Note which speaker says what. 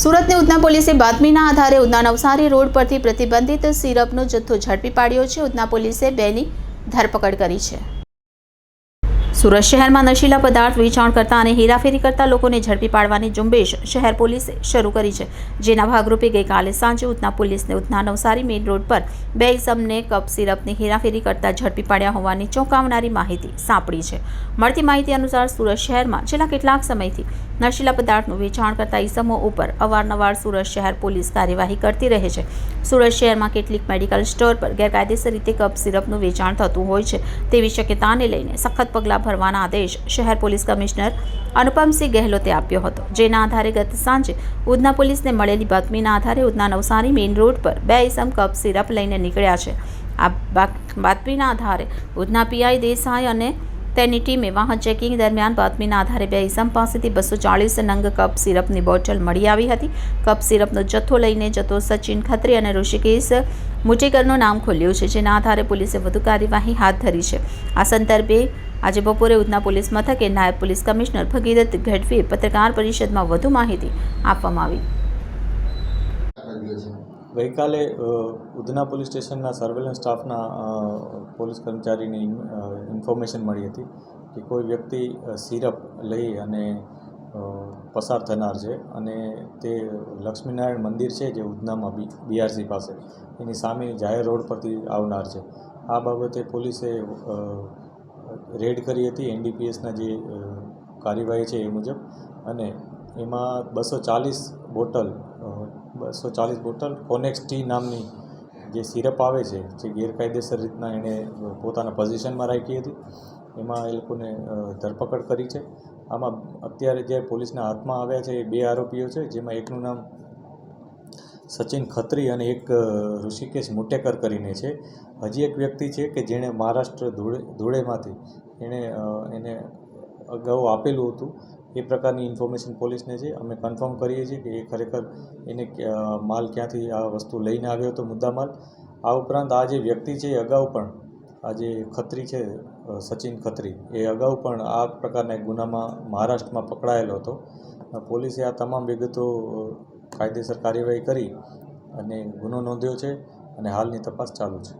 Speaker 1: સુરતની ઉધના પોલીસે બાતમીના આધારે ઉધના નવસારી રોડ પરથી પ્રતિબંધિત સિરપનો જથ્થો ઝડપી પાડ્યો છે. ઉધના પોલીસે બેની ધરપકડ કરી છે. સુરત શહેરમાં નશીલા પદાર્થ વેચાણ કરતા અને હેરાફેરી કરતા લોકોને ઝડપી પાડવાની ઝુંબેશ શહેર પોલીસે શરૂ કરી છે. જેના ભાગરૂપે ગઈકાલે સાંજે ઉધના પોલીસને ઉધના નવસારી મેઇન રોડ પર બે ઇસમને કપ સિરપની હેરાફેરી કરતા ઝડપી પાડ્યા હોવાની ચોંકાવનારી માહિતી સાંપડી છે. મળતી માહિતી અનુસાર સુરત શહેરમાં છેલ્લા કેટલાક સમયથી નશીલા પદાર્થનું વેચાણ કરતા ઇસમો ઉપર અવારનવાર સુરત શહેર પોલીસ કાર્યવાહી કરતી રહે છે. સુરત શહેરમાં કેટલીક મેડિકલ સ્ટોર પર ગેરકાયદેસર રીતે કપ સિરપનું વેચાણ થતું હોય છે. તેવી શક્યતાને લઈને સખત પગલાં ભરવાના આદેશ શહેર પોલીસ કમિશનર અનુપમસિંહ ગેહલોતે આપ્યો હતો. જેના આધારે ગત સાંજે ઉધના પોલીસને મળેલી બાતમીના આધારે ઉધના નવસારી મેઇન રોડ પર બે ઇસમ કપ સિરપ લઈને નીકળ્યા છે. આ બાત- બાતમીના આધારે ઉધના પીઆઈ દેસાઈ અને તેની ટીમે વાહન ચેકિંગ દરમિયાન બાતમીના આધારે બે ઇસમ પાસેથી બસો ચાળીસ નંગ કપ સિરપની બોટલ મળી આવી હતી. કપ સિરપનો જથ્થો લઈને જતો સચિન ખત્રી અને ઋષિકેશ મુટેકરનું નામ ખોલ્યું છે, જેના આધારે પોલીસે વધુ કાર્યવાહી હાથ ધરી છે. આ સંદર્ભે આજે બપોરે ઉધના પોલીસ મથકે નાયબ પોલીસ કમિશનર ભગીરથ ગઢવીએ પત્રકાર પરિષદમાં વધુ માહિતી આપવામાં આવી.
Speaker 2: ગઈકાલે ઉધના પોલીસ સ્ટેશનના સર્વેલન્સ સ્ટાફના પોલીસ કર્મચારીને ઇન્ફોર્મેશન મળી હતી કે કોઈ વ્યક્તિ સિરપ લઈ અને પસાર થનાર છે અને તે લક્ષ્મીનારાયણ મંદિર છે જે ઉધનામાં બી બીઆરસી પાસે. એની સામેની જાહેર રોડ પરથી આવનાર છે. આ બાબતે પોલીસે રેડ કરી હતી એનડીપીએસના જે કાર્યવાહી છે એ મુજબ. અને એમાં બસો ચાલીસ બોટલ બસો ચાલીસ બોટલ કોનેક્સ ટી નામની જે સિરપ આવે છે, જે ગેરકાયદેસર રીતના એણે પોતાના પોઝિશનમાં રાખી હતી. એમાં એ લોકોને ધરપકડ કરી છે. આમાં અત્યારે જે પોલીસના હાથમાં આવ્યા છે એ બે આરોપીઓ છે, જેમાં એકનું નામ સચિન ખત્રી અને એક ઋષિકેશ મુટેકર કરીને છે. હજી એક વ્યક્તિ છે કે જેણે મહારાષ્ટ્ર ધૂળે, ધૂળેમાંથી એણે એને અગાઉ આપેલું હતું. એ પ્રકારની ઇન્ફોર્મેશન પોલીસને છે. અમે કન્ફર્મ કરીએ છીએ કે એ ખરેખર એને માલ ક્યાંથી આ વસ્તુ લઈને આવ્યો હતો, મુદ્દા માલ. આ ઉપરાંત આ જે વ્યક્તિ છે એ અગાઉ પણ, આ જે ખત્રી છે સચિન ખત્રી, એ અગાઉ પણ આ પ્રકારના ગુનામાં મહારાષ્ટ્રમાં પકડાયેલો હતો. પોલીસે આ તમામ વિગતો કાયદેસર કાર્યવાહી કરી અને ગુનો નોંધ્યો છે અને હાલની તપાસ ચાલુ છે.